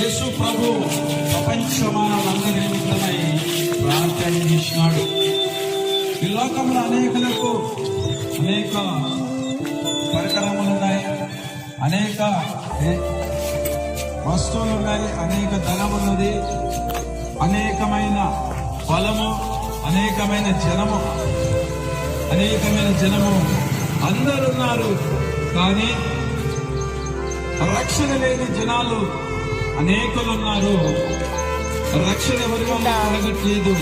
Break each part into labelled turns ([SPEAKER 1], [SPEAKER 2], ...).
[SPEAKER 1] యేసు ప్రభు ప్రపంచమానందరి నిమిత్తమై ప్రార్థన చేసినాడు. ఈ లోకంలో అనేకులకు అనేక పరికరములు ఉన్నాయి. అనేక వస్తువులు ఉన్నాయి. అనేక ధనం ఉన్నది అనేకమైన బలము అనేకమైన జనము అనేకమైన జనము అందరున్నారు కానీ రక్షణ లేని జనాలు అనేకులు ఉన్నారు రక్షణ ఎవరి వల్ల కలగట్లేదు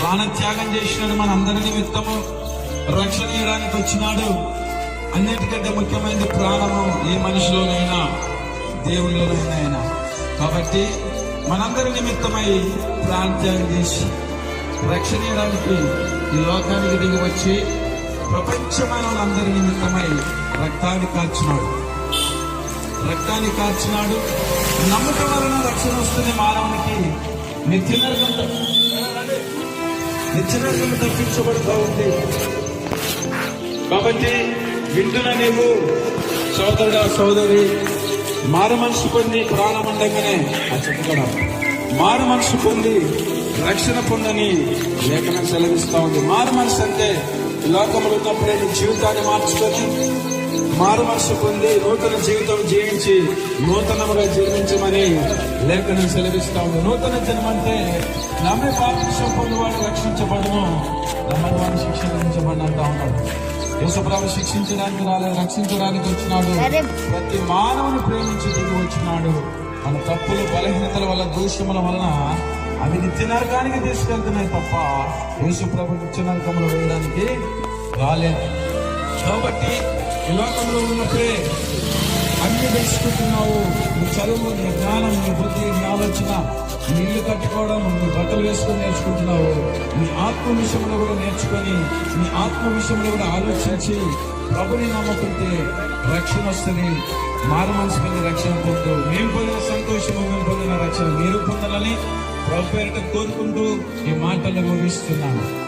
[SPEAKER 1] ప్రాణత్యాగం చేసినాడు మన అందరి నిమిత్తము రక్షణ ఇవ్వడానికి వచ్చినాడు. అన్నిటికంటే ముఖ్యమైనది ప్రాణము. ఏ మనిషిలోనైనా దేవుళ్ళలోనైనా అయినా. కాబట్టి మనందరి నిమిత్తమై ప్రాణత్యాగం చేసి రక్షణ ఇవ్వడానికి ఈ లోకానికి దిగి వచ్చి ప్రపంచమైన వాళ్ళందరి నిమిత్తమై రక్తాన్ని కాల్చినాడు. రక్తాన్ని కార్చినాడు. నమ్మకం వలన రక్షణ వస్తుంది మానవునికి. నిత్య నరకం నిత్య తప్పించబడుతూ ఉంది. కాబట్టి వింటున్న నీవు సోదరుడా సోదరి మారు మనసు పొంది ప్రాణం ఉండగానే ఆ చెప్పగల మారు మనసు పొంది రక్షణ పొందని లేఖనం సెలవిస్తూ ఉంది. మారు మనసు అంటే ఈ లోకంలో ఉన్నప్పుడే నీ జీవితాన్ని మార్చుకొని మారు మనసు పొంది నూతన జీవితం జీవించి నూతనముగా జీవించమని లేఖనం సెలవిస్తా ఉంది. నూతన జన్మ అంటే నమ్మి పాపం పొందువాడు రక్షించబడము నమ్మని వాడు శిక్షించబడి అంటా ఉన్నాడు. యేసుప్రభు శిక్షించడానికి రాలేదు రక్షించడానికి వచ్చినాడు. ప్రతి మానవుని ప్రేమించి దిగి వచ్చినాడు. మన తప్పులు బలహీనతల వల్ల దూషముల వలన అవి నిత్య నరకానికి తీసుకెళ్తున్నాయి తప్ప యేసు ప్రభు నిత్య నరకంలో వేయడానికి రాలేదు. కాబట్టి ఈ లోకంలో ఉన్నప్పుడే అన్ని తెలుసుకుంటున్నావు. నీ చదువు నీ జ్ఞానం నీ బుద్ధి నీ ఆలోచన నీ ఇల్లు కట్టుకోవడం నీ బట్టలు వేసుకొని నేర్చుకుంటున్నావు. నీ ఆత్మ విషయంలో కూడా నేర్చుకొని నీ ఆత్మ విషయంలో కూడా ఆలోచించి ప్రభుని నమ్ముకుంటే రక్షణ వస్తుంది. మారు మనసు మీద రక్షణ పొందు. మేము పొందిన సంతోషము మేము పొందిన రక్షణ మీరు పొందాలని ప్రభు పేరిట కోరుకుంటూ ఈ మాటలు ముగిస్తున్నాను.